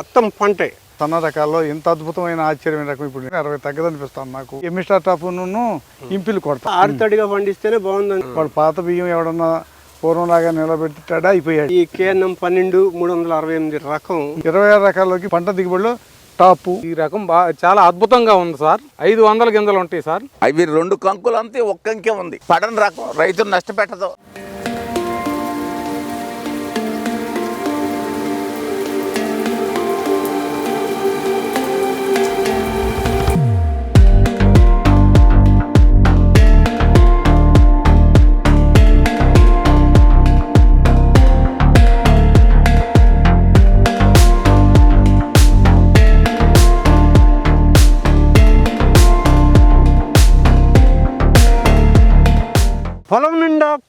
మొత్తం పంటే. సన్న రకాల్లో ఇంత అద్భుతమైన ఆశ్చర్యమైన రకం ఇప్పుడు అరవై తగ్గదనిపిస్తాను నాకు. ఎమిస్టార్ టాపును ఇంపిల్ కొడతా. ఆరుతడిగా పండిస్తేనే బాగుందని. వాడు పాత బియ్యం ఎవడన్నా పూర్వంలాగా నిలబెట్టాడా అయిపోయాడు. ఈ కేఎన్ఎం పన్నెండు మూడు వందల అరవై ఎనిమిది రకం. ఇరవై ఆరు రకాల్లోకి పంట దిగుబడిలో టాపు. ఈ రకం బా చాలా అద్భుతంగా ఉంది సార్. ఐదు వందల గింజలు ఉంటాయి సార్. అవి రెండు కంకులు అంతే ఒక్క కంకే ఉంది. పడని రకం రైతులు నష్టపెట్టదు.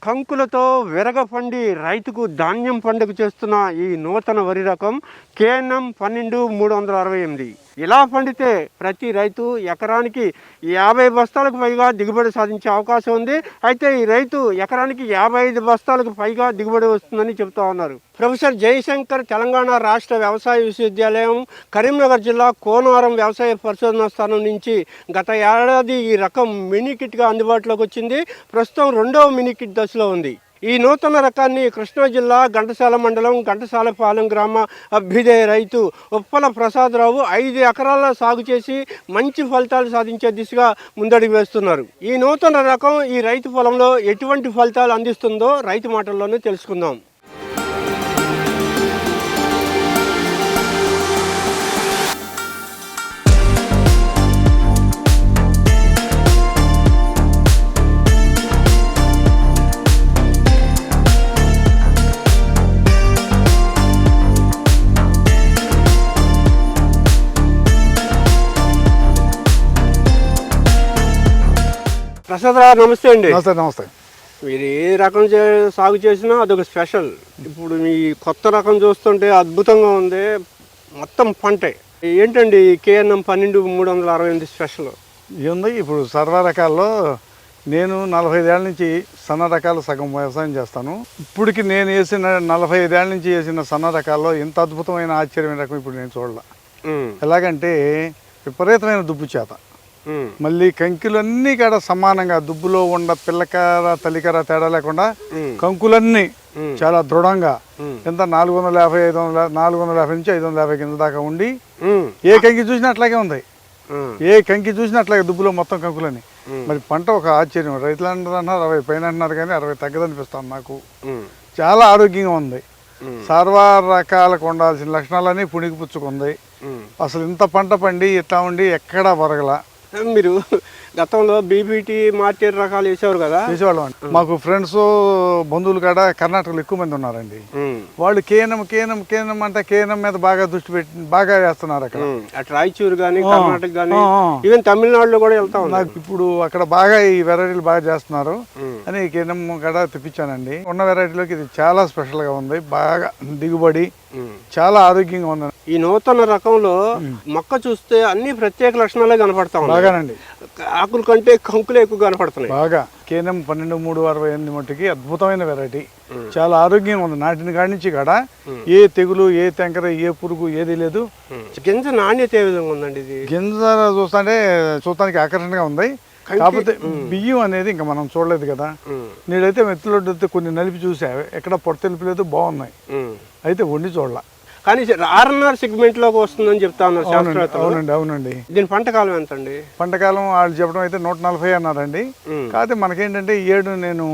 కంకులతో విరగపండి రైతుకు ధాన్యం పండుగ చేస్తున్న ఈ నూతన వరి రకం కేఎన్ఎం పన్నెండు మూడు వందల అరవై ఎనిమిది. ఇలా పండితే ప్రతి రైతు ఎకరానికి యాభై బస్తాలకు పైగా దిగుబడి సాధించే అవకాశం ఉంది. అయితే ఈ రైతు ఎకరానికి యాభై ఐదు బస్తాలకు పైగా దిగుబడి వస్తుందని చెబుతా ఉన్నారు. ప్రొఫెసర్ జయశంకర్ తెలంగాణ రాష్ట్ర వ్యవసాయ విశ్వవిద్యాలయం కరీంనగర్ జిల్లా కోనవరం వ్యవసాయ పరిశోధనా స్థానం నుంచి గత ఏడాది ఈ రకం మినీ కిట్గా అందుబాటులోకి వచ్చింది. ప్రస్తుతం రెండవ మినీ కిట్ దశలో ఉంది. ఈ నూతన రకాన్ని కృష్ణా జిల్లా ఘంటసాల మండలం ఘంటసాలపాలెం గ్రామ అభ్యుదయ రైతు ఉప్పల ప్రసాదరావు ఐదు ఎకరాల సాగు చేసి మంచి ఫలితాలు సాధించే దిశగా ముందడుగు వేస్తున్నారు. ఈ నూతన రకం ఈ రైతు పొలంలో ఎటువంటి ఫలితాలు అందిస్తుందో రైతు మాటల్లోనే తెలుసుకుందాం. ప్రసాదరావు నమస్తే అండి. నమస్తే నమస్తే. మీరు ఏ రకం సాగు చేసినా అదొక స్పెషల్. ఇప్పుడు మీ కొత్త రకం చూస్తుంటే అద్భుతంగా ఉంది. మొత్తం పంటే. ఏంటండి కేఎన్ఎం పన్నెండు మూడు వందల అరవై ఎనిమిది స్పెషల్? ఉంది. ఇప్పుడు సర్వ రకాల్లో నేను నలభై ఐదేళ్ళ నుంచి సన్న రకాలు సగం వ్యవసాయం చేస్తాను. ఇప్పటికి నేను వేసిన నలభై ఐదేళ్ళ నుంచి వేసిన సన్న రకాల్లో ఇంత అద్భుతమైన ఆశ్చర్యమైన రకం ఇప్పుడు నేను చూడాల. ఎలాగంటే విపరీతమైన దుబ్బు చేత. మళ్ళీ కంకులన్నీ కాడ సమానంగా దుబ్బులో ఉన్న పిల్లకర తల్లికర తేడా లేకుండా కంకులన్నీ చాలా దృఢంగా ఎంత నాలుగు వందల యాభై ఐదు వందల నాలుగు వందల యాభై నుంచి ఐదు వందల యాభై కింద దాకా ఉండి ఏ కంకి చూసినా అట్లాగే ఉంది. ఏ కంకి చూసినా అట్లాగే దుబ్బులో మొత్తం కంకులని. మరి పంట ఒక ఆశ్చర్యం. రైతులు అంటారు అన్నారు అరవై పైన అంటున్నారు కానీ అరవై తగ్గదనిపిస్తాను నాకు చాలా ఆరోగ్యంగా ఉంది. సర్వ రకాలకు ఉండాల్సిన లక్షణాలన్నీ పుణికి పుచ్చుకుంది. అసలు ఇంత పంట పండి ఇట్లా ఉండి ఎక్కడా వరగల మీరు గతంలో బీబీటీ మార్కెట్ రకాలు వేసేవారు కదా? చేసేవాళ్ళం మాకు ఫ్రెండ్స్ బంధువులు కాడ కర్ణాటకలో ఎక్కువ మంది ఉన్నారండి. వాళ్ళు కేనం కేనం కేనం అంటే కేనం మీద బాగా దృష్టి పెట్టి బాగా వేస్తున్నారు అక్కడ. అటు రాయచూరు కానీ కర్ణాటక కానీ. ఈవెన్ తమిళనాడులో కూడా వెళ్తా నాకు ఇప్పుడు అక్కడ బాగా ఈ వెరైటీలు బాగా చేస్తున్నారు. అని కేనం కాడ తెప్పించానండి. ఉన్న వెరైటీలోకి ఇది చాలా స్పెషల్గా ఉంది. బాగా దిగుబడి చాలా ఆరోగ్యంగా ఉంది. ఈ నూతన రకంలో మొక్క చూస్తే అన్ని ప్రత్యేక లక్షణాలే కనపడతా బాగానండి. ఆకుల కంటే కంకులే ఎక్కువ కనపడుతున్నాయి. బాగా. కేనం పన్నెండు మూడు అరవై ఎనిమిది మట్టికి అద్భుతమైన వెరైటీ చాలా ఆరోగ్యంగా ఉంది. నాటిన కాడి నుంచి కాడ ఏ తెగులు ఏ తెంకర ఏ పురుగు ఏది లేదు. గింజ నాణ్యత ఏ విధంగా ఉందండి ఇది? గింజ చూస్తుంటే చూడటానికి ఆకర్షణగా ఉంది. కాకపోతే బియ్యం అనేది ఇంకా మనం చూడలేదు కదా. నేనైతే మెత్తులొడ్డు కొన్ని నలిపి చూసా. ఎక్కడ పొట్ట తెలిపలేదు బాగున్నాయి. అయితే వండి చూడాల. కానీ ఆర్ఎన్ఆర్ సెగ్మెంట్లోకి వస్తుందని చెప్తా ఉన్నారు అవునండి శాస్త్రవేత్తలు. అవునండి అవునండి. దీని పంట కాలం ఎంత అండి పంటకాలం వాళ్ళు చెప్పడం అయితే నూట నలభై అన్నారండి. కాకపోతే మనకేంటంటే ఏడు నేను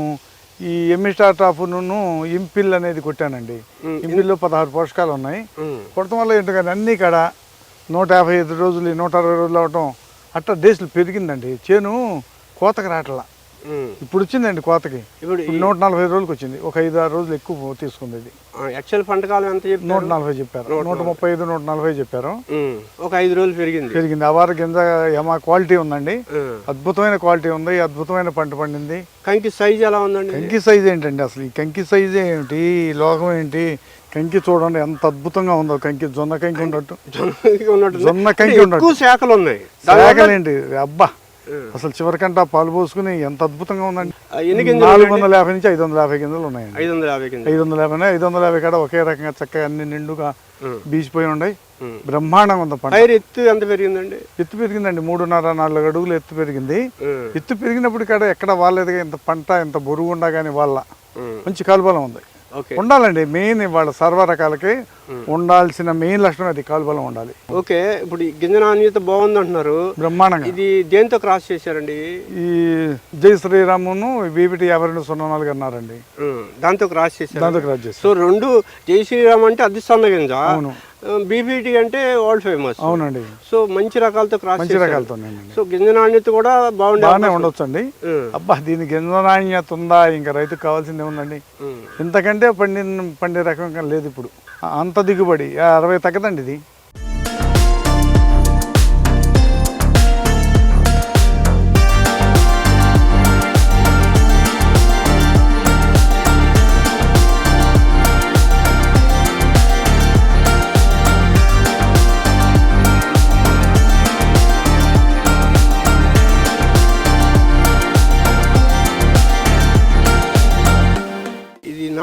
ఈ ఎమ్మిస్టార్ టాప్ను ఇంపిల్ అనేది కొట్టానండి. ఇంపిల్లో పదహారు పోషకాలు ఉన్నాయి. కొడటం వల్ల ఏంటో కానీ అన్ని కాడ నూట యాభై ఐదు రోజులు నూట అరవై రోజులు అవటం అట్లా డేస్లు పెరిగిందండి. చేను కోతకు రావట్లా. ఇప్పుడు వచ్చిందండి కోతకి. ఇప్పుడు నూట నలభై రోజులకి వచ్చింది. ఒక ఐదు ఆరు రోజులు ఎక్కువ తీసుకుంది ఇది. యాక్చువల్ పంట కాలం ఎంత నూట నలభై చెప్పారు. నూట ముప్పై ఐదు నూట నలభై చెప్పారు. ఉమ్, ఒక ఐదు రోజులు పెరిగింది. పెరిగింది. అవార గింజ యమా క్వాలిటీ ఉందండి. ఉమ్. అద్భుతమైన క్వాలిటీ ఉంది. అద్భుతమైన పంట పండింది. కంకి సైజ్ ఎలా ఉందండి? కంకి సైజ్ ఏంటండి అసలు? ఈ కంకి సైజ్ ఏంటి? లోకం ఏంటి? కంకి చూడండి ఎంత అద్భుతంగా ఉందో. కంకి జొన్న కంకి ఉన్నట్టు. జొన్నకి ఉన్నట్టు. జొన్న కంకి ఉన్నట్టు. శాఖలు ఉన్నాయి. శాఖలేంటి అబ్బా! అసలు చివరికంట పాలు పోసుకుని ఎంత అద్భుతంగా ఉందండి. ఆ, ఎన్ని గింజలు నాలుగు వందల యాభై నుంచి ఐదు వందల యాభై గింజలు ఉన్నాయండి. ఐదు వందల యాభై ఐదు వందల యాభై ఐదు వందల యాభై కాడ ఒకే రకంగా చక్కగా అన్ని నిండుగా బీసిపోయి ఉన్నాయి బ్రహ్మాండంగా ఉంది పంట. ఎత్తు ఎంత పెరిగిందండి? ఎత్తు పెరిగిందండి. మూడున్నర నాలుగు అడుగులు ఎత్తు పెరిగింది. ఎత్తు పెరిగినప్పుడు ఇక్కడ ఎక్కడ వాళ్ళేదిగా ఇంత పంట ఇంత బరువు ఉండా కానీ వాళ్ళ. మంచి కాలుబలం ఉంది. ఉండాలండి. మెయిన్ వాళ్ళ సర్వ రకాలకి ఉండాల్సిన మెయిన్ లక్షణం అది కాలుబలం ఉండాలి. ఓకే. ఇప్పుడు గింజ నాణ్యత బాగుంది అంటున్నారు బ్రహ్మాండంగా. ఇది దేంతో క్రాస్ చేశారండి? ఈ జై శ్రీరామును బీబీటీ యాభై రెండు సున్నా నాలుగు అన్నారండి. దాంతో క్రాస్ చేశారు. దాంతో క్రాస్ చేసి సో రెండు జై శ్రీరామ్ అంటే అది సన్న గింజ అవును బీపీటీ అంటే వరల్డ్ ఫేమస్ అవునండి. సో మంచి రకాలతో క్రాస్ మంచి. రకాలతోనేనండి సో గింజ నాణ్యత కూడా బాగుండే ఉండొచ్చు అండి ఉమ్. అబ్బా దీని గింజ నాణ్యత ఉందా? ఇంకా రైతుకు కావాల్సింది ఏముందండి? ఉమ్. ఇంతకంటే పండిన పండే రకం లేదు ఇప్పుడు. అంత దిగుబడి. అరవై తగ్గదండి ఇది.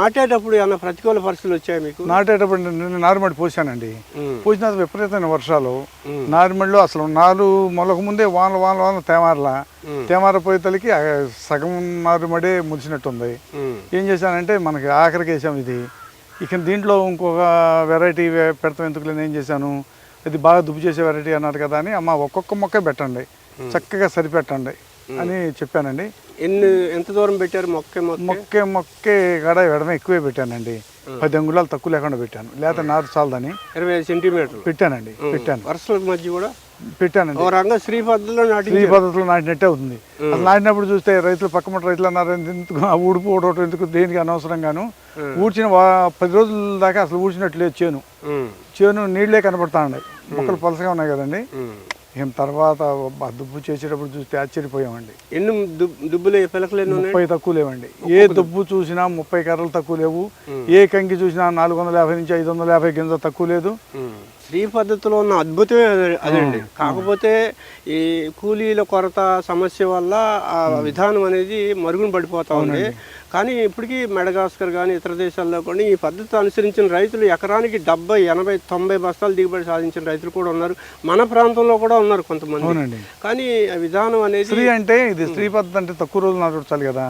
నాటేటప్పుడు ఏమైనా ప్రతికూల పరిస్థితులు వచ్చాయి మీకు? నాటేటప్పుడు నేను నారుమడి పోసానండి. పోసిన విపరీతమైన వర్షాలు. నారుమడిలో అసలు నారు మొలక ముందే వానలు వానలు వానలు తేమారలా. ఉమ్. తేమార పోయేతలకి ఆ సగం నారుమడే ముడిచినట్టుంది. ఏం చేశానంటే మనకి ఆఖరికి వేసాం ఇది. ఇక దీంట్లో ఇంకొక వెరైటీ పెడతాం ఎందుకు నేను ఏం చేశాను? ఇది బాగా దుబ్బు చేసే వెరైటీ అన్నారు కదా అని అమ్మ ఒక్కొక్క మొక్క పెట్టండి. చక్కగా సరిపెట్టండి. అని చెప్పానండి. ఎన్ని ఎంత దూరం పెట్టారు మొక్క మొక్క? మొక్కే గడ ఎడమ ఎక్కువే పెట్టానండి. పది అంగుళాలు తక్కువ లేకుండా పెట్టాను. లేకపోతే నారు చాలదని ఇరవై ఐదు సెంటీమీటర్లు. పెట్టానండి పెట్టాను. వరుసల మధ్య కూడా? పెట్టానండి. రంగ శ్రీ పద్ధతిలో నాటి స్త్రీ పద్ధతిలో నాటినట్టే అవుతుంది. అసలు నాటినప్పుడు చూస్తే రైతులు పక్కమట రైతులు అన్నారు ఎందుకు ఆ ఊడిపు ఊడవటం ఎందుకు దేనికి అనవసరంగాను? ఊడ్చిన పది రోజుల దాకా అసలు ఊడ్చినట్లు లేదు చేను. చేను నీళ్ళే కనపడతా ఉన్నాయి మొక్కలు పలసగా ఉన్నాయి కదండి. ఏం తర్వాత దుబ్బు చేసేటప్పుడు చూస్తే ఆశ్చర్యపోయామండి. ఎన్ని దుబ్- దుబ్బులు పిలకలు ఎన్ని ఉన్నాయి ముప్పై తక్కువ లేవండి. ఏ దుబ్బు చూసినా ముప్పై కర్రలు తక్కువ లేవు. ఏ కంకి చూసినా నాలుగు వందల యాభై నుంచి ఐదు వందల యాభై గింజ తక్కువ లేదు. శ్రీ పద్ధతిలో ఉన్న అద్భుతమే అదే- అదండి కాకపోతే ఈ కూలీల కొరత సమస్య వల్ల ఆ విధానం అనేది మరుగున పడిపోతా ఉంది. కానీ ఇప్పటికీ మెడగాస్కర్ కానీ ఇతర దేశాల్లో కూడా ఈ పద్ధతి అనుసరించిన రైతులు ఎకరానికి డెబ్బై ఎనభై తొంభై బస్తాలు దిగుబడి సాధించిన రైతులు కూడా ఉన్నారు. మన ప్రాంతంలో కూడా ఉన్నారు కొంతమంది. కానీ ఆ విధానం అనేది స్త్రీ అంటే ఇది స్త్రీ పద్ధతి అంటే తక్కువ రోజులు నాటుచాలి కదా.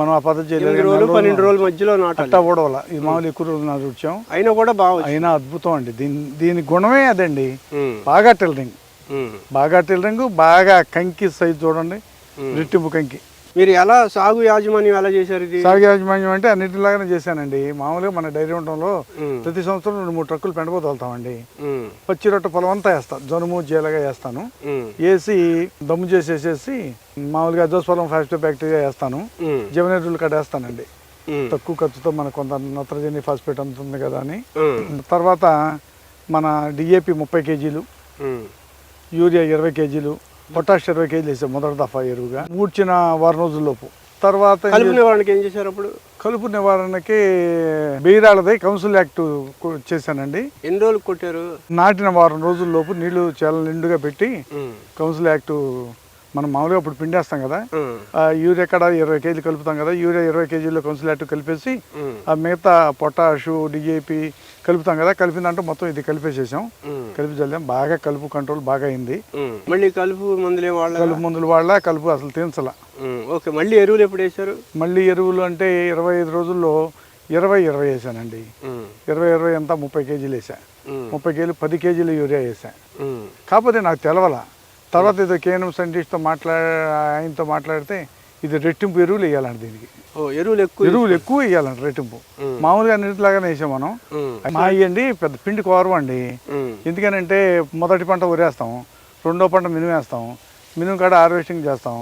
మనం ఆ పద్ధతి చేయలేదు రోజులు పన్నెండు రోజుల మధ్యలో అట్టా ఓడవల ఇది మామూలు ఎక్కువ రోజులు నాటుచాం అయినా కూడా బాగా అయినా అద్భుతం అండి. దీని దీని గుణమే అదండి. బాగా టెలరింగ్. బాగా టెలరింగ్ బాగా కంకి సైజు చూడండి. రెట్టింపు కంకి. మీరు ఎలా సాగు యాజమాన్యం ఎలా చేశారు ఇది సాగు యాజమాన్యం అంటే అన్నిటిలాగానే చేశానండి మామూలుగా మన డైరీ ఉండటంలో. ప్రతి సంవత్సరం రెండు మూడు ట్రక్కులు పెండబోతు వెళ్తామండి. పచ్చి రొట్టె పొలం అంతా వేస్తాను జనుము జీలగా వేస్తాను. వేసి దమ్ము చేసేసేసి మామూలుగా అజోస్పలం ఫాస్టో బ్యాక్టీరియా వేస్తాను. జీవనెరువులు కట్ట వేస్తానండి ఉమ్. తక్కువ ఖర్చుతో మనకు కొంత నత్రజని ఫాస్ఫేట్ అందుతుంది కదా అని. తర్వాత మన డిఏపి ముప్పై కేజీలు. యూరియా ఇరవై కేజీలు పొటాష్ ఇరవై కేజీలు వేసాం మొదటి దఫా ఎరువుగా? ఊడ్చిన వారం రోజుల్లోపు తర్వాత కలుపు నివారణకి ఏం చేశారు అప్పుడు? కలుపు నివారణకి బెయిరాళ్ళది కౌన్సిల్ యాక్ట్ చేశానండి. ఎన్ని రోజులు కొట్టారు? నాటిన వారం రోజుల్లోపు నీళ్ళు చాలా నిండుగా పెట్టి. కౌన్సిల్ యాక్ట్ మనం మామూలుగా ఇప్పుడు పిండేస్తాం కదా. యూరియా కాడ ఇరవై కేజీలు కలుపుతాం కదా. యూరియా ఇరవై కేజీలు కౌన్సిల్ యాక్ట్ కలిపేసి. ఆ మిగతా పొటాషు డిఏపి కలుపుతాం కదా కలిపిన దాంట్లో మొత్తం ఇది కలిపేసేసాం. కలిపి చల్లాం బాగా కలుపు కంట్రోల్ బాగా అయింది. మళ్ళీ కలుపు మందులు వాళ్ళ? కలుపు మందులు వాళ్ళ కలుపు అసలు తీర్చల ఓకే మళ్ళీ ఎరువులు ఎప్పుడు వేశారు? మళ్ళీ ఎరువులు అంటే ఇరవై ఐదు రోజుల్లో ఇరవై ఇరవై వేసానండి. ఇరవై ఇరవై ఎంత ముప్పై కేజీలు వేసా. ముప్పై కేజీలు పది కేజీలు యూరియా వేసా. కాకపోతే నాకు తెలవల. తర్వాత ఏదో కేఎన్ఎం సైంటిస్ట్తో మాట్లా ఆయనతో మాట్లాడితే ఇది రెట్టింపు ఎరువులు వేయాలండి దీనికి. ఎరువులు ఎక్కువ ఎరువులు ఎక్కువ వేయాలండి రెట్టింపు. మామూలుగా అన్నిటిలాగానే వేసాం మనం. అయ్యండి పెద్ద పిండి కోరం అండి. ఉమ్. ఎందుకనంటే మొదటి పంట ఉరేస్తాం రెండో పంట మినుము వేస్తాం మినుము కాడ హార్వెస్టింగ్ చేస్తాం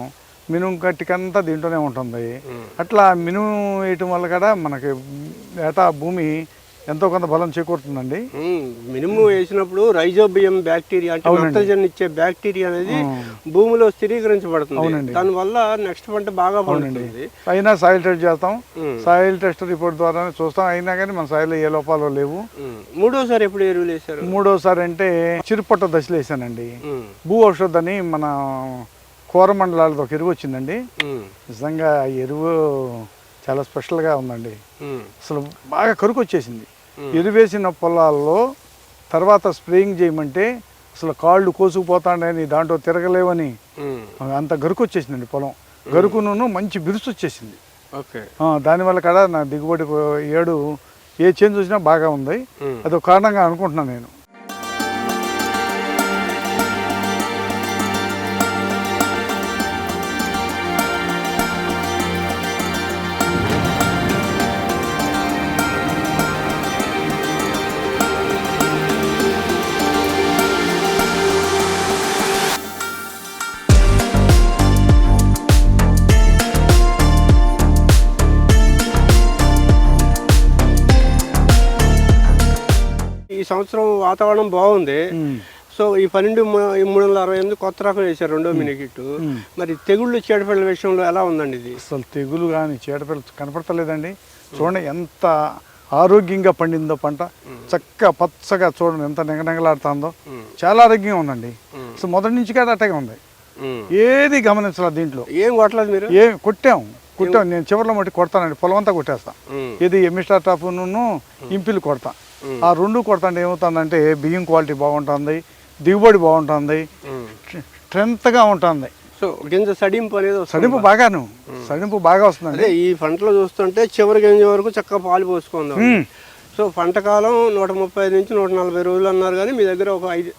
మినుము కట్టికంతా దీంట్లోనే ఉంటుంది. అట్లా మినుము వేయటం వల్ల కూడా మనకి ఏటా భూమి ఎంతో కొంత బలం చేకూరుతుందండి. మినుము వేసినప్పుడు రైజోబియం బ్యాక్టీరియా అంటే నత్రజని ఇచ్చే బ్యాక్టీరియా అనేది భూమిలో స్థిరీకరించబడుతుంది. దానివల్ల నెక్స్ట్ పంట బాగా పండుతుంది అయినా సాయిల్ టెస్ట్ చేస్తాం. సాయిల్ టెస్ట్ రిపోర్ట్ ద్వారా చూస్తాం అయినా కానీ మన సాయిల్లో ఏ లోపాలు లేవు. మూడోసారి ఎప్పుడు ఎరువులు వేశారు మూడోసారి అంటే చిరుపట్ట దశలు వేసానండి. భూ ఔషధ్ అని మన కోరమండలాలతో ఒక ఎరువు వచ్చిందండి. నిజంగా ఆ ఎరువు చాలా స్పెషల్గా ఉందండి. అసలు బాగా కరుకు వచ్చేసింది ఎరువేసిన పొలాల్లో తర్వాత స్ప్రేయింగ్ చేయమంటే అసలు కాళ్ళు కోసుకుపోతాడని దాంట్లో తిరగలేవని అంత గరుకు వచ్చేసిందండి పొలం గరుకును మంచి బిరుసు వచ్చేసింది దానివల్ల కూడా నా దిగుబడి ఏడు ఏ చేంజ్ వచ్చినా బాగా ఉంది. అదొక కారణంగా అనుకుంటున్నాను నేను. సంవత్సరం వాతావరణం బాగుంది. సో ఈ పన్నెండు మూడు వందల అరవై ఎనిమిది కొత్త రకం వేశారు రెండో మినికిట్ మరి తెగుళ్ళు చీడపీడల విషయంలో ఎలా ఉందండి ఇది? అసలు తెగులు కానీ చీడపిల్ల కనపడతలేదండి. చూడండి ఎంత ఆరోగ్యంగా పండిందో పంట. చక్కగా పచ్చగా చూడండి ఎంత నెగనెగలాడుతుందో. చాలా ఆరోగ్యంగా ఉందండి. అసలు మొదటి నుంచి కూడా అట్టగే ఉంది. ఏది గమనించాల దీంట్లో. ఏం కొట్టలేదు మీరు? ఏ కొట్టాం. కొట్టాం. నేను చివరిలో మట్టి కొడతానండి. పొలం అంతా కొట్టేస్తా. ఉమ్. ఇది ఎమిస్టార్ టాప్ను ఇంపిల్ కొడతా. ఆ రెండు కొడతా అంటే ఏమవుతుందంటే బియ్యం క్వాలిటీ బాగుంటుంది దిగుబడి బాగుంటుంది. స్ట్రెంత్గా ఉంటుంది సో గింజ సడింపు అనేది వస్తుంది. సడింపు బాగాను సడింపు బాగా వస్తుందండి అదే ఈ పంటలో చూస్తుంటే చివరి గింజ వరకు చక్కగా పాలు పోసుకుందాం. సో పంట కాలం నూట ముప్పై నుంచి నూట నలభై రోజులు అన్నారు కానీ మీ దగ్గర ఒక ఐదు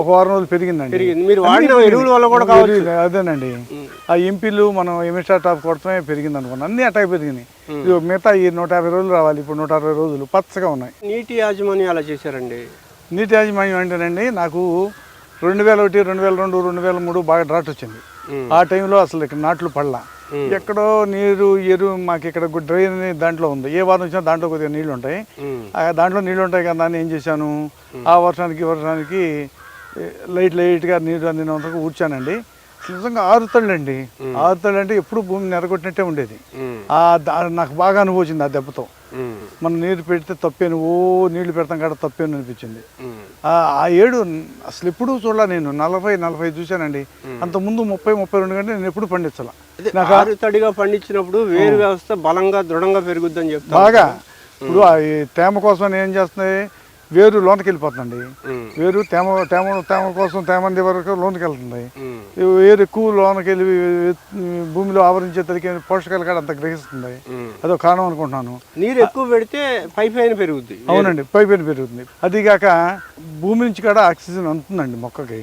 ఒక వారం రోజులు పెరిగిందండి. పెరిగింది. మీరు వాడిన పెరిగింది. ఎరువుల వల్ల కూడా కావచ్చు. అదేనండి. ఆ ఎంపీలు మనం ఎమిస్టార్ టాప్ కొడతామే పెరిగింది అనుకున్నాను అన్ని అట్టాగే పెరిగినాయి. ఇది మిగతా ఈ నూట యాభై రోజులు రావాలి. ఇప్పుడు నూట అరవై రోజులు పచ్చగా ఉన్నాయి. నీటి యాజమాన్యం అలా చేశారండి. నీటి యాజమాన్యం అంటేనండి నాకు రెండు వేల ఒకటి రెండు వేల రెండు రెండు వేల మూడు బాగా డ్రాట్ వచ్చింది. ఆ టైంలో అసలు ఇక్కడ నాట్లు పడలా. ఎక్కడో నీరు ఎరువు మాకు ఇక్కడ డ్రైన్ దాంట్లో ఉంది. ఏ వారం వచ్చినా దాంట్లో కొద్దిగా నీళ్ళు ఉంటాయి. దాంట్లో నీళ్ళు ఉంటాయి కదా అని ఏం చేశాను? ఆ వర్షానికి వర్షానికి లైట్ లైట్గా నీరు అందినంతకు ఊడ్చానండి. అసలు నిజంగా ఆరుతళ్ళండి. ఆరుతళ్ళు అంటే ఎప్పుడు భూమి నెరగొట్టినట్టే ఉండేది. ఆ నాకు బాగా అనుభవించింది ఆ దెబ్బతో. మనం నీరు పెడితే తప్పేను ఓ నీళ్ళు పెడతాం కాడ తప్పేను అనిపించింది. ఆ ఆ ఏడు అసలు ఎప్పుడూ చూడాల నేను నలభై నలభై చూశానండి. అంత ముందు ముప్పై ముప్పై రెండు గంటలు నేను ఎప్పుడు పండించాల. ఆరు తడిగా పండించినప్పుడు వేరు వ్యవస్థ బలంగా దృఢంగా పెరుగుద్దని చెప్తారు బాగా. ఇప్పుడు తేమ కోసం ఏం చేస్తున్నాయి? వేరు లోనికి వెళ్ళిపోతుందండి ఉమ్. వేరు తేమ తేమ తేమ కోసం తేమంది వరకు లోనికి వెళ్తుంది వేరు ఎక్కువ లోనికి వెళ్ళి భూమిలో ఆవరించే తరికి పోషకాలు కూడా అంత గ్రహిస్తుంది ఉమ్. అదో కారణం అనుకుంటున్నాను నీరు ఎక్కువ పెడితే పై పైన పెరుగుద్ది అవునండి పైపైన పెరుగుతుంది అదిగాక భూమి నుంచి కూడా ఆక్సిజన్ అందుతుందండి మొక్కకి.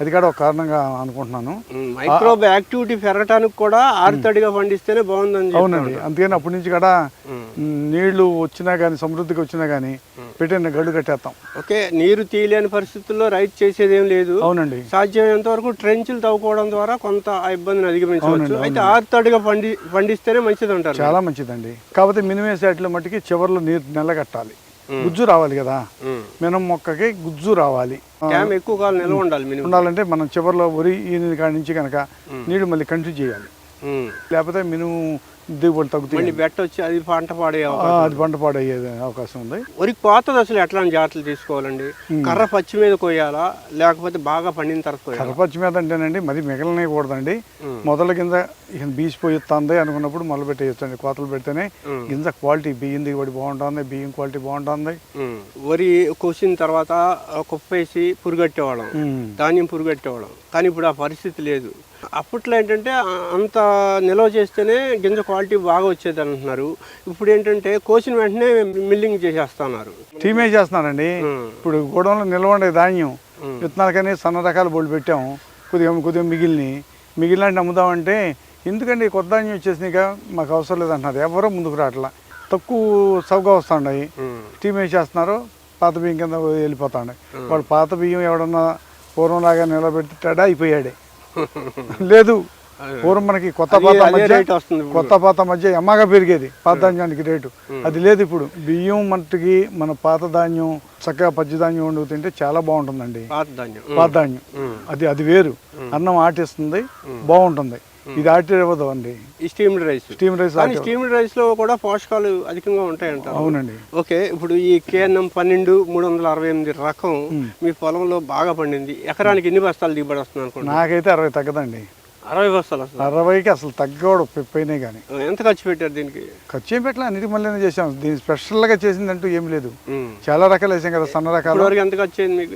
అది కూడా ఒక కారణంగా అనుకుంటున్నాను. మైక్రోబ్ యాక్టివిటీ పెరగటానికి కూడా ఆరు తడిగా పండిస్తేనే బాగుందని చెప్తారు. అవునండి అందుకని అప్పటి నుంచి కూడా. నీళ్ళు వచ్చినా కానీ సమృద్ధిగా వచ్చినా కానీ పెట్టిన గడ్డు కట్టేస్తాం ఓకే నీరు తీయలేని పరిస్థితుల్లో రైతు చేసేది ఏం లేదు. అవునండి. సాధ్యమైనంత వరకు ట్రెంచ్లు తవ్వుకోవడం ద్వారా కొంత ఆ ఇబ్బందిని అధిగమించవచ్చు. అయితే ఆరు తడిగా పండి పండిస్తేనే మంచిది అంటారు చాలా మంచిదండి. కాకపోతే మినిమం శాటిలో మట్టికి చివర్లో నీరు నిలగట్టాలి గుజ్జు రావాలి కదా. మినం మొక్కకి గుజ్జు రావాలి. ఎక్కువ కాలం నిల్వ ఉండాలి ఉండాలంటే మనం చివర్లో వరి ఈయన కాడి నుంచి కనుక నీళ్ళు మళ్ళీ కంటిన్యూ చేయాలి. లేకపోతే మినిమం దిగుబడి తగ్గుతుంది మళ్ళీ బెట్ట వచ్చి అది పంట పాడే అది పంట పాడయ్యే అవకాశం ఉంది. వరి కోత దశలు ఎట్లాంటి జాగ్రత్తలు తీసుకోవాలండి? కర్ర పచ్చి మీద కొయ్యాలా? లేకపోతే బాగా పండిన తర్వాత కొయ్యాలా? కరపచ్చి మీద అంటేనండి మరి మిగలనేయకూడదండి. మొదల గింజ ఇక బీసిపోతుంది అనుకున్నప్పుడు మొదలు పెట్టేయచ్చండి. కోతలు పెడితేనే. గింజ క్వాలిటీ బియ్యం దిగుబడి బాగుంటుంది బియ్యం క్వాలిటీ బాగుంటుంది. వరి కోసిన తర్వాత కుప్పేసి పురుగట్టేవాళ్ళం. ధాన్యం పురుగట్టేవాళ్ళం. కానీ ఇప్పుడు ఆ పరిస్థితి లేదు. అప్పట్లో ఏంటంటే అంత నిల్వ చేస్తేనే గింజ క్వాలిటీ బాగా వచ్చేది అంటున్నారు. ఇప్పుడు ఏంటంటే కోసిన వెంటనే మిల్లింగ్ చేసేస్తున్నారు. టీమే చేస్తున్నారండి. ఇప్పుడు గోడౌన్లో నిల్వ ఉండే ధాన్యం విత్తనాలకని సన్న రకాల బోళ్ళు పెట్టాము. కొద్దిగా కొద్దిగా మిగిలిని. మిగిలినట్టు అమ్ముదామంటే ఎందుకండి కొత్త ధాన్యం వచ్చేసినాక మాకు అవసరం లేదంటున్నారు. ఎవరో ముందుకు రావట్లా. తక్కువ సౌగా ఉమ్. టీమ్ వేసేస్తున్నారు పాత బియ్యం కింద వెళ్ళిపోతాడు. వాడు పాత బియ్యం ఎవడన్నా పూర్వంలాగా నిలబెట్టాడా? అయిపోయాడే. లేదు. పూర్వం మనకి కొత్త పాత మధ్య. కొత్త పాత మధ్య ఎమ్మగా పెరిగేది పాత ధాన్యానికి రేటు అది లేదు ఇప్పుడు. బియ్యం మట్టుకి మన పాత ధాన్యం చక్కగా పచ్చి ధాన్యం వండుకు తింటే చాలా బాగుంటుందండి. పాత ధాన్యం పాత ధాన్యం అది అది వేరు. అన్నం ఆటిస్తుంది బాగుంటుంది. ఇది ఆటి ఇవ్వదు అండి steamed rice steam rice steamed రైస్లో కూడా పోషకాలు అధికంగా ఉంటాయంటారు. అవునండి. ఓకే ఇప్పుడు ఈ కేఎన్ఎం పన్నెండు మూడు వందల అరవై ఎనిమిది రకం మీ పొలంలో బాగా పండింది. ఎకరానికి ఎన్ని బస్తాలు దిగుబడి వస్తుంది అనుకుంటున్నారు నాకైతే అరవై తగ్గదండి. అరవై వస్తుంది అరవైకి అసలు తగ్గోడు పోయినాయి కానీ ఎంత ఖర్చు పెట్టారు దీనికి? ఖర్చు ఏం పెట్టలే అన్నిటి మళ్ళీ చేసాం దీన్ని స్పెషల్గా చేసిందంటూ ఏం లేదు. చాలా రకాలు వేసాం కదా సన్న రకాలు. ఎంత ఖర్చు అయింది మీకు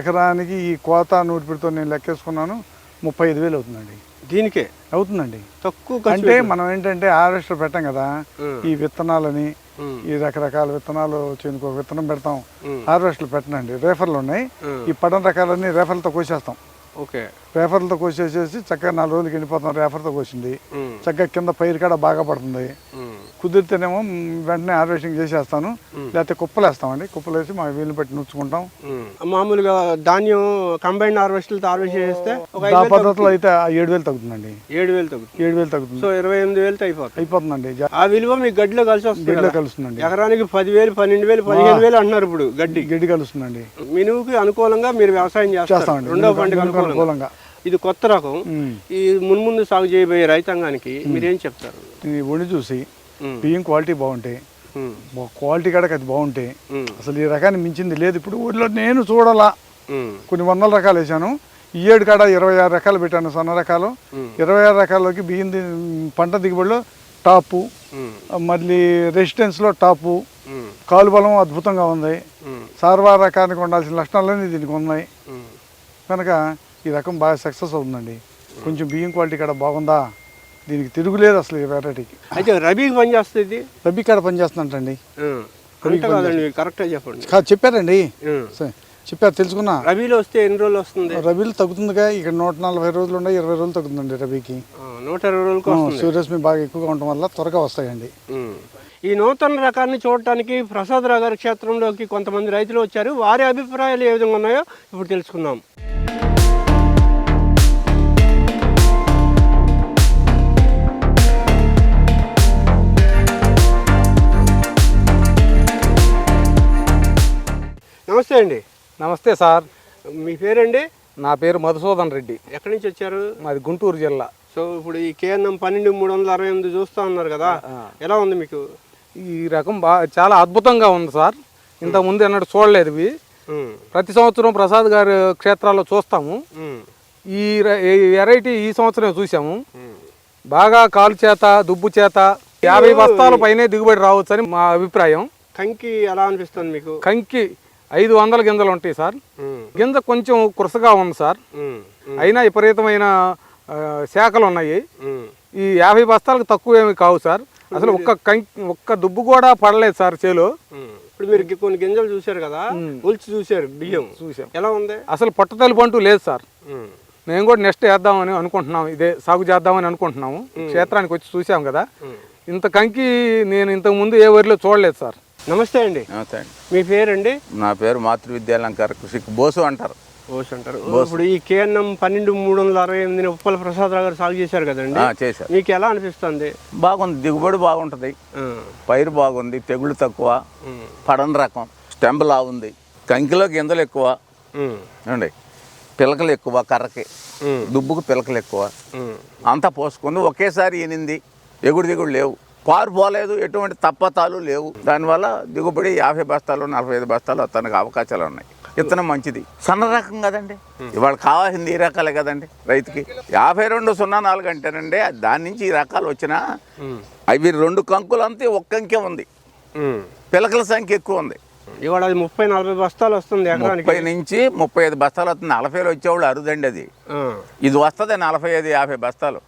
ఎకరానికి? ఈ కోత నూటిపిడితో నేను లెక్కేసుకున్నాను ముప్పై ఐదు వేలు అవుతుందండి. దీనికే? అవుతుందండి. తక్కువ అంటే మనం ఏంటంటే హార్వెస్టర్ పెట్టాం కదా. ఈ విత్తనాలని. ఈ రకరకాల విత్తనాలు చేనుకో విత్తనం పెడతాం. హార్వెస్టర్లు పెట్టనండి. రేఫర్లు ఉన్నాయి. ఈ పడన రకాలన్నీ రేఫర్లతో కోసేస్తాం. ఓకే రేఫర్లతో కోసేసేసి చక్కగా నాలుగు రోజులకి వెళ్ళిపోతాం రేఫర్తో కోసింది. చక్కగా కింద పైరు కాడ బాగా పడుతుంది. కుదిరితేనేమో వెంటనే హార్వెస్టింగ్ చేసేస్తాను. లేకపోతే కుప్పలు వేస్తామండి కుప్పలు వేసి మా వీలు పెట్టి నుంచుకుంటాం. మామూలుగా ధాన్యం కంబైన్ హార్వెస్టర్లతో హార్వెస్ట్ చేస్తే వేలు పద్ధతిలో అయితే ఆ ఏడు వేలు తగ్గుతుందండి. తగ్గుతుంది. ఏడు వేలు తగ్గుతుంది. ఏడు వేలు తగ్గుతుంది. సో ఇరవై ఎనిమిది వేలతో అయిపోతుంది. అయిపోతుందండి. ఆ విలువ మీకు గడ్డిలో కలిసి వస్తుంది గడ్డిలో. కలుస్తుందండి. ఎకరానికి పదివేలు పన్నెండు వేలు పదిహేను వేలు అంటున్నారు ఇప్పుడు గడ్డి. గడ్డి కలుస్తుందండి. మినువుకి అనుకూలంగా మీరు వ్యవసాయం చేస్తారు. చేస్తామండి. రెండో మినుము- పంటకు అనుకూలంగా. ఇది కొత్త రకం. ఈ మున్ముందు సాగు చేయబోయే రైతాంగానికి మీరేం చెప్తారు? ఈ వండి చూసి. బియ్యం క్వాలిటీ బాగుంటాయి క్వాలిటీ కాడ అది బాగుంటాయి. అసలు ఈ రకాన్ని మించింది లేదు ఇప్పుడు ఊర్లో నేను చూడాలా. కొన్ని వందల రకాలు వేసాను ఈ ఏడు కాడ ఇరవై ఆరు రకాలు పెట్టాను సన్న రకాలు. ఇరవై ఆరు రకాల్లోకి బియ్యం పంట దిగుబడిలో టాపు. మళ్ళీ రెసిస్టెన్స్లో టాపు. కాలు బలం అద్భుతంగా ఉంది ఉమ్. సార్వా రకానికి ఉండాల్సిన లక్షణాలన్నీ దీనికి ఉన్నాయి. కనుక ఈ రకం బాగా సక్సెస్ అవుతుందండి కొంచెం బియ్యం క్వాలిటీ కాడ బాగుందా దీనికి తిరుగులేదు అసలు ఈ వెరైటీకి. అయితే రబీకి పని చేస్తుంది? ఇది రబీ కాడ పనిచేస్తుందంటండి కరెక్ట్గా చెప్పండి. చెప్పారండి? చెప్పారు తెలుసుకున్నా? రబీలో వస్తే ఎన్ని రోజులు వస్తుంది? రబీలు తగ్గుతుందిగా ఇక్కడ నూట నలభై రోజులు ఉన్నాయి ఇరవై రోజులు తగ్గుతుందండి రబీకి. నూట ఇరవై వస్తుంది. సూర్యరశ్మి బాగా ఎక్కువగా ఉండటం వల్ల త్వరగా వస్తాయండి. ఈ నూతన రకాన్ని చూడటానికి ప్రసాదరావు గారి క్షేత్రంలోకి కొంతమంది రైతులు వచ్చారు. వారి అభిప్రాయాలు ఏ విధంగా ఉన్నాయో ఇప్పుడు తెలుసుకుందాం. నమస్తే అండి. నమస్తే సార్. మీ పేరండి? నా పేరు మధుసూదన్ రెడ్డి. ఎక్కడి నుంచి వచ్చారు? మాది గుంటూరు జిల్లా. సో ఇప్పుడు ఈ కేఎన్ఎం పన్నెండు మూడు వందల అరవై ఎనిమిది చూస్తా ఉన్నారు కదా. ఎలా ఉంది మీకు? ఈ రకం బా చాలా అద్భుతంగా ఉంది సార్. ఇంతకుముందు ఎన్నడూ చూడలేదు ఇవి. ప్రతి సంవత్సరం ప్రసాద్ గారి క్షేత్రాల్లో చూస్తాము. ఈ వెరైటీ ఈ సంవత్సరం చూసాము. బాగా కాలు చేత దుబ్బు చేత యాభై బస్తాల పైనే దిగుబడి రావచ్చు అని మా అభిప్రాయం. కంకి ఎలా అనిపిస్తుంది మీకు? కంకి ఐదు వందల గింజలు ఉంటాయి సార్. గింజ కొంచెం కురసగా ఉంది సార్. అయినా విపరీతమైన శాఖలు ఉన్నాయి. ఈ యాభై బస్తాలకు తక్కువ ఏమి కావు సార్. అసలు ఒక్క కంకి ఒక్క దుబ్బు కూడా పడలేదు సార్ చేలో. ఇప్పుడు మీరు కొన్ని గింజలు చూశారు కదా ఉల్చి చూశారు బియ్యం. చూసాం ఎలా ఉంది? అసలు పొట్టతలుపు అంటూ లేదు సార్. మేము కూడా నెక్స్ట్ వేద్దామని అనుకుంటున్నాం. ఇదే సాగు చేద్దామని అనుకుంటున్నాము. క్షేత్రానికి వచ్చి చూసాం కదా. ఇంత కంకి నేను ఇంతకు ముందు ఏ వరిలో చూడలేదు సార్. నమస్తే అండి. నమస్తే అండి. మీ పేరండి? నా పేరు మాతృ విద్యాలంకార కృషికి బోసు అంటారు. ఓస్ అంటారు. ఇప్పుడు ఈ కేఎన్ఎం పన్నెండు మూడు వందల అరవై ఎనిమిది ఉప్పల ప్రసాదరావు గారు సాగు చేశారు కదండి. ఆ, చేశారు. మీకు ఎలా అనిపిస్తుంది? బాగుంది. దిగుబడి బాగుంటుంది. పైరు బాగుంది. తెగుళ్ళు తక్కువ. పడని రకం. స్టెంప్ లా ఉంది కంకిలో గింజలు ఎక్కువ. ఏమండి? పిలకలు ఎక్కువ కర్రకి. దుబ్బుకు పిలకలు ఎక్కువ. అంతా పోసుకుంది. ఒకేసారి ఈనింది ఎగుడు దిగుడు లేవు. పారు పోలేదు ఎటువంటి తప్పతాలు లేవు. దానివల్ల దిగుబడి యాభై బస్తాలు నలభై ఐదు బస్తాలు వస్తానికి అవకాశాలు ఉన్నాయి. విత్తనం మంచిది. సన్న రకం కదండి. ఇవాళ కావాల్సింది ఈ రకాలే కదండి రైతుకి. యాభై రెండు సున్నా నాలుగు అంటేనండి దాని నుంచి ఈ రకాలు వచ్చినా అవి రెండు కంకులు అంతే ఒక్క అంకే ఉంది. పిలకల సంఖ్య ఎక్కువ ఉంది. ఇవాళ అది ముప్పై నలభై బస్తాలు వస్తుంది ముప్పై నుంచి ముప్పై ఐదు బస్తాలు వస్తుంది. నలభైలో వచ్చేవాళ్ళు అరుదండి అది. ఇది వస్తుంది నలభై ఐదు యాభై బస్తాలు.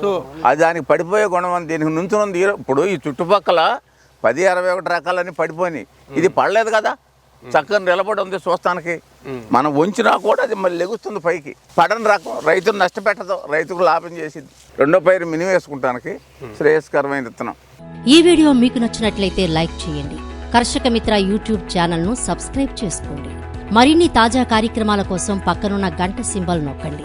సో అది దానికి పడిపోయే గుణం అని దీనికి నుంచున్నది ఇప్పుడు ఈ చుట్టుపక్కల పది అరవై ఒకటి రకాలన్నీ పడిపోయినాయి. ఇది పడలేదు కదా. చక్కగా నిలబడి ఉంది చూస్తానికి. మనం వంచినా కూడా అది మళ్ళీ లెగుస్తుంది పైకి. పడని రకం. రైతును నష్టపెట్టదు. రైతుకు లాభం చేసింది. రెండో పైరు మినిమం వేసుకుంటానికి శ్రేయస్కరమైన విత్తనం. ఈ వీడియో మీకు నచ్చినట్లయితే లైక్ చేయండి. కర్షక మిత్ర యూట్యూబ్ ఛానల్ను సబ్స్క్రైబ్ చేసుకోండి. మరిన్ని తాజా కార్యక్రమాల కోసం పక్కనున్న గంట సింబల్ నొక్కండి.